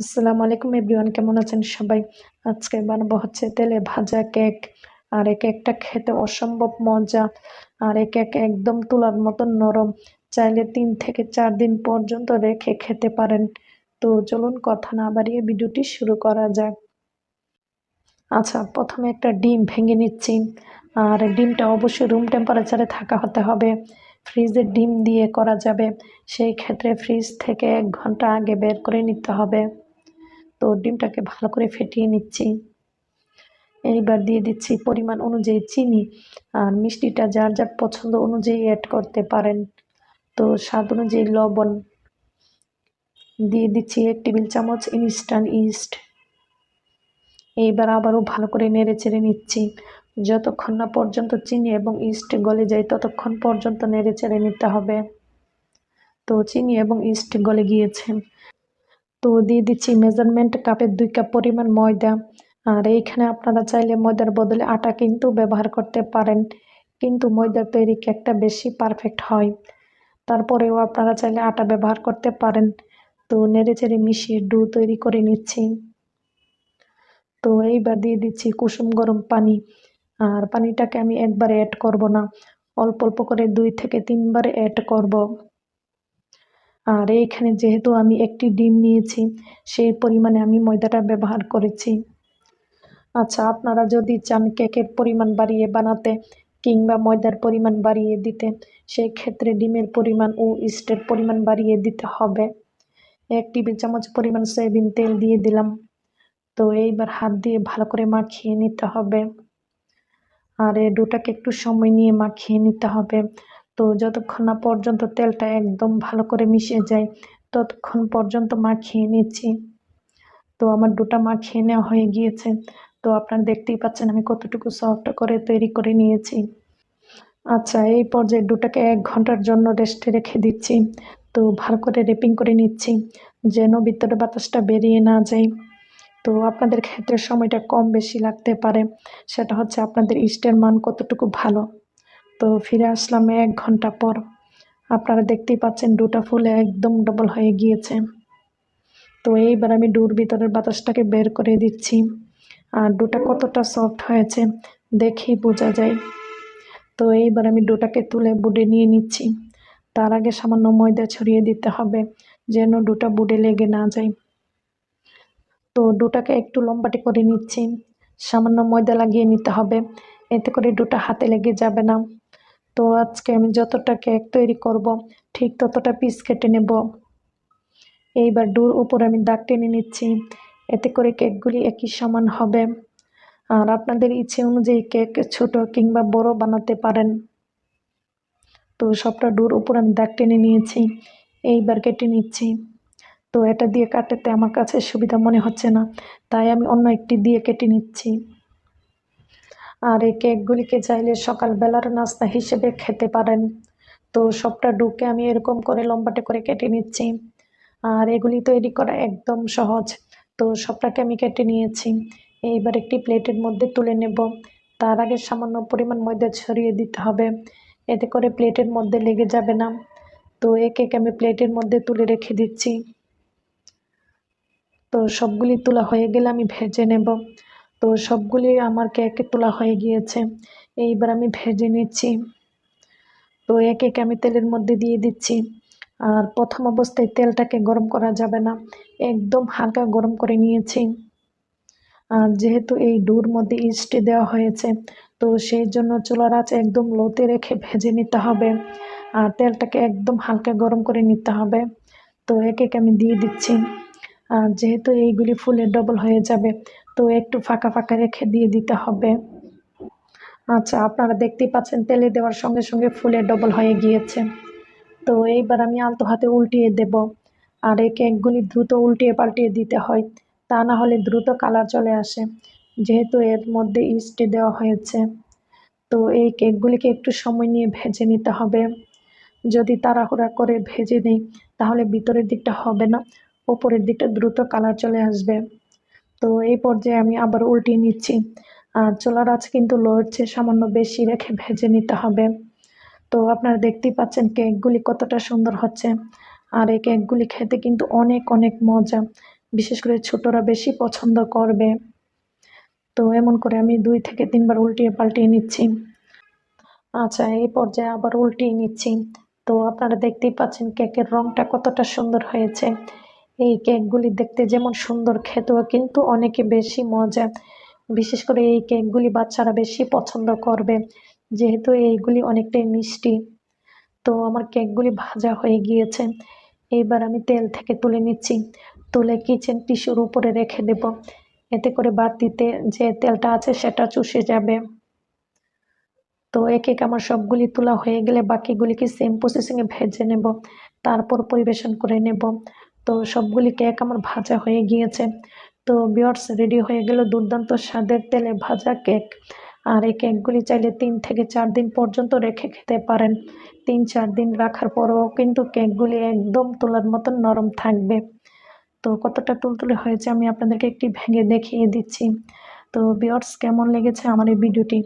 আসসালামু আলাইকুম এভরিওয়ান, কেমন আছেন সবাই? আজকে বানাবো হচ্ছে তেলে ভাজা কেক। আর এই কেকটা খেতে অসম্ভব মজা। আর এই কেক একদম তুলার মতন নরম। চাইলে তিন থেকে চার দিন পর্যন্ত রেখে খেতে পারেন। তো চলুন কথা না বাড়িয়ে ভিডিওটি শুরু করা যাক। আচ্ছা প্রথমে একটা ডিম ভেঙে নিচ্ছি। আর ডিমটা অবশ্যই রুম টেম্পারেচারে থাকা হতে হবে। ফ্রিজের ডিম দিয়ে করা যাবে। সেই ক্ষেত্রে ফ্রিজ থেকে এক ঘণ্টা আগে বের করে নিতে হবে। তো ডিমটাকে ভালো করে ফেটিয়ে নিচ্ছি। এইবার দিয়ে দিচ্ছি পরিমাণ অনুযায়ী চিনি আর মিষ্টিটা যার যার পছন্দ অনুযায়ী অ্যাড করতে পারেন। তো স্বাদ অনুযায়ী লবণ দিয়ে দিচ্ছি এক টেবিল চামচ ইনস্ট্যান্ট ইস্ট এইবার আবারও ভালো করে নেড়ে চেড়ে নিচ্ছি। যতক্ষণ না পর্যন্ত চিনি এবং ইস্ট গলে যায় ততক্ষণ পর্যন্ত নেড়ে চেড়ে নিতে হবে। তো চিনি এবং ইস্ট গলে গিয়েছে। তো দিয়ে দিচ্ছি মেজারমেন্ট কাপের দুই কাপ পরিমাণ ময়দা। আর এইখানে আপনারা চাইলে ময়দার বদলে আটা কিন্তু ব্যবহার করতে পারেন। কিন্তু ময়দার তৈরি কেকটা বেশি পারফেক্ট হয়। তারপরেও আপনারা চাইলে আটা ব্যবহার করতে পারেন। তো নেড়ে চেড়ে মিশিয়ে ডু তৈরি করে নিচ্ছি। তো এইবার দিয়ে দিচ্ছি কুসুম গরম পানি। আর পানিটাকে আমি একবারে অ্যাড করব না। অল্প অল্প করে দুই থেকে তিনবার অ্যাড করব। আর এইখানে যেহেতু আমি একটি ডিম নিয়েছি সেই পরিমাণে আমি ময়দাটা ব্যবহার করেছি। আচ্ছা আপনারা যদি চান কেকের পরিমাণ বাড়িয়ে বানাতে কিংবা ময়দার পরিমাণ বাড়িয়ে দিতে সেই ক্ষেত্রে ডিমের পরিমাণ ও ইস্টের পরিমাণ বাড়িয়ে দিতে হবে। এক টেবিল চামচ পরিমাণ সয়াবিন তেল দিয়ে দিলাম। তো এইবার হাত দিয়ে ভালো করে মাখিয়ে নিতে হবে। আর এই ডোটাকে একটু সময় নিয়ে মাখিয়ে নিতে হবে। তো যতক্ষণ না পর্যন্ত তেলটা একদম ভালো করে মিশে যায়, ততক্ষণ পর্যন্ত মাখিয়ে নিচ্ছি। তো আমার ডোটা মাখিয়ে নেওয়া হয়ে গিয়েছে। তো আপনারা দেখতেই পাচ্ছেন আমি কতটুকু সফট করে তৈরি করে নিয়েছি। আচ্ছা এই পর্যায়ে দুটাকে এক ঘণ্টার জন্য রেস্টে রেখে দিচ্ছি। তো ভালো করে রেপিং করে নিচ্ছি, যেন ভিতরে বাতাসটা বেরিয়ে না যায়। তো আপনাদের ক্ষেত্রে সময়টা কম বেশি লাগতে পারে। সেটা হচ্ছে আপনাদের ইস্টের মান কতটুকু ভালো। তো ফিরে আসলাম এক ঘণ্টা পর। আপনারা দেখতেই পাচ্ছেন ডুটা ফুলে একদম ডবল হয়ে গিয়েছে। তো এইবার আমি ডুর ভিতরের বাতাসটাকে বের করে দিচ্ছি। আর ডুটা কতটা সফট হয়েছে দেখেই বোঝা যায়। তো এইবার আমি ডোটাকে তুলে বুডে নিয়ে নিচ্ছি। তার আগে সামান্য ময়দা ছড়িয়ে দিতে হবে যেন ডোটা বুডে লেগে না যায়। তো ডোটাকে একটু লম্বাটি করে নিচ্ছি। সামান্য ময়দা লাগিয়ে নিতে হবে। এতে করে ডোটা হাতে লেগে যাবে না। তো আজকে আমি যতটা কেক তৈরি করব, ঠিক ততটা পিস কেটে নেব। এইবার ডুর উপরে আমি দাগ টেনে নিচ্ছি, এতে করে কেকগুলি একই সমান হবে। আর আপনাদের ইচ্ছে অনুযায়ী কেক ছোট কিংবা বড় বানাতে পারেন। তো সবটা ডুর উপর আমি দাগ টেনে নিয়েছি, এইবার কেটে নিচ্ছি। তো এটা দিয়ে কাটাতে আমার কাছে সুবিধা মনে হচ্ছে না, তাই আমি অন্য একটি দিয়ে কেটে নিচ্ছি। আর এই কেকগুলিকে চাইলে সকালবেলার নাস্তা হিসেবে খেতে পারেন। তো সবটা ডুকে আমি এরকম করে লম্বাটে করে কেটে নিচ্ছি। আর এগুলি তৈরি করা একদম সহজ। তো সবটাকে আমি কেটে নিয়েছি। এইবার একটি প্লেটের মধ্যে তুলে নেব। তার আগে সামান্য পরিমাণ ময়দা ছড়িয়ে দিতে হবে। এতে করে প্লেটের মধ্যে লেগে যাবে না। তো এই কেক আমি প্লেটের মধ্যে তুলে রেখে দিচ্ছি। তো সবগুলি তোলা হয়ে গেলে আমি ভেজে নেব। তো সবগুলি আমার কেকে তোলা হয়ে গিয়েছে। এইবার আমি ভেজে নিচ্ছি। তো এক এক আমি তেলের মধ্যে দিয়ে দিচ্ছি। আর প্রথম অবস্থায় তেলটাকে গরম করা যাবে না। একদম হালকা গরম করে নিয়েছি। আর যেহেতু এই ডুর মধ্যে ইস্টি দেওয়া হয়েছে, তো সেই জন্য চুলার আঁচ একদম লোতে রেখে ভেজে নিতে হবে। আর তেলটাকে একদম হালকা গরম করে নিতে হবে। তো এক এক আমি দিয়ে দিচ্ছি। আর যেহেতু এইগুলি ফুলে ডবল হয়ে যাবে তো একটু ফাঁকা ফাঁকা রেখে দিয়ে দিতে হবে। আচ্ছা আপনারা দেখতেই পাচ্ছেন, তেলে দেওয়ার সঙ্গে সঙ্গে ফুলে ডবল হয়ে গিয়েছে। তো এইবার আমি আলতো হাতে উল্টিয়ে দেব। আর এই কেকগুলি দ্রুত উল্টিয়ে পাল্টিয়ে দিতে হয়। তা না হলে দ্রুত কালার চলে আসে, যেহেতু এর মধ্যে ইস্টে দেওয়া হয়েছে। তো এই কেকগুলিকে একটু সময় নিয়ে ভেজে নিতে হবে। যদি তাড়াহুড়া করে ভেজে নিই, তাহলে ভিতরের দিকটা হবে না, ওপরের দিকটা দ্রুত কালার চলে আসবে। তো এই পর্যায়ে আমি আবার উল্টিয়ে নিচ্ছি। আর চোলার আঁচ কিন্তু লোয়ের চেয়ে সামান্য বেশি রেখে ভেজে নিতে হবে। তো আপনারা দেখতেই পাচ্ছেন কেকগুলি কতটা সুন্দর হচ্ছে। আর এই কেকগুলি খেতে কিন্তু অনেক অনেক মজা। বিশেষ করে ছোটরা বেশি পছন্দ করবে। তো এমন করে আমি দুই থেকে তিনবার উল্টিয়ে পাল্টিয়ে নিচ্ছি। আচ্ছা এই পর্যায়ে আবার উল্টিয়ে নিচ্ছি। তো আপনারা দেখতেই পাচ্ছেন কেকের রংটা কতটা সুন্দর হয়েছে। এই কেকগুলি দেখতে যেমন সুন্দর, খেতেও কিন্তু অনেকে বেশি মজা। বিশেষ করে এই কেকগুলি বাচ্চারা বেশি পছন্দ করবে, যেহেতু এইগুলি অনেকটাই মিষ্টি। তো আমার কেকগুলি ভাজা হয়ে গিয়েছে। এইবার আমি তেল থেকে তুলে নিচ্ছি। তুলে কিচেন টিস্যুর উপরে রেখে দেব। এতে করে বাড়তিতে যে তেলটা আছে সেটা চুষে যাবে। তো এক এক আমার সবগুলি তোলা হয়ে গেলে বাকিগুলিকে সেম প্রসেসিংয়ে ভেজে নেব। তারপর পরিবেশন করে নেব। তো সবগুলি কেক আমার ভাজা হয়ে গিয়েছে। তো বিয়ার্স, রেডি হয়ে গেল দুর্দান্ত স্বাদের তেলে ভাজা কেক। আর এই কেকগুলি চাইলে তিন থেকে চার দিন পর্যন্ত রেখে খেতে পারেন। তিন চার দিন রাখার পরও কিন্তু কেকগুলি একদম তোলার মতন নরম থাকবে। তো কতটা তুলতুলে হয়েছে আমি আপনাদেরকে একটি ভেঙে দেখিয়ে দিচ্ছি। তো বিয়ার্স, কেমন লেগেছে আমার এই ভিডিওটি?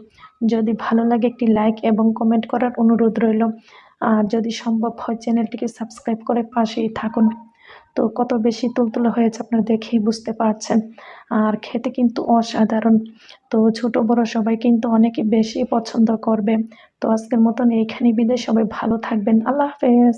যদি ভালো লাগে একটি লাইক এবং কমেন্ট করার অনুরোধ রইল। আর যদি সম্ভব হয় চ্যানেলটিকে সাবস্ক্রাইব করে পাশেই থাকুন। তো কত বেশি তুলতুলে হয়েছে আপনারা দেখেই বুঝতে পারছেন। আর খেতে কিন্তু অসাধারণ। তো ছোট বড় সবাই কিন্তু অনেক বেশি পছন্দ করবে। তো আজকের মতন এইখানে বিদেশ সবাই ভালো থাকবেন। আল্লাহ হাফেজ।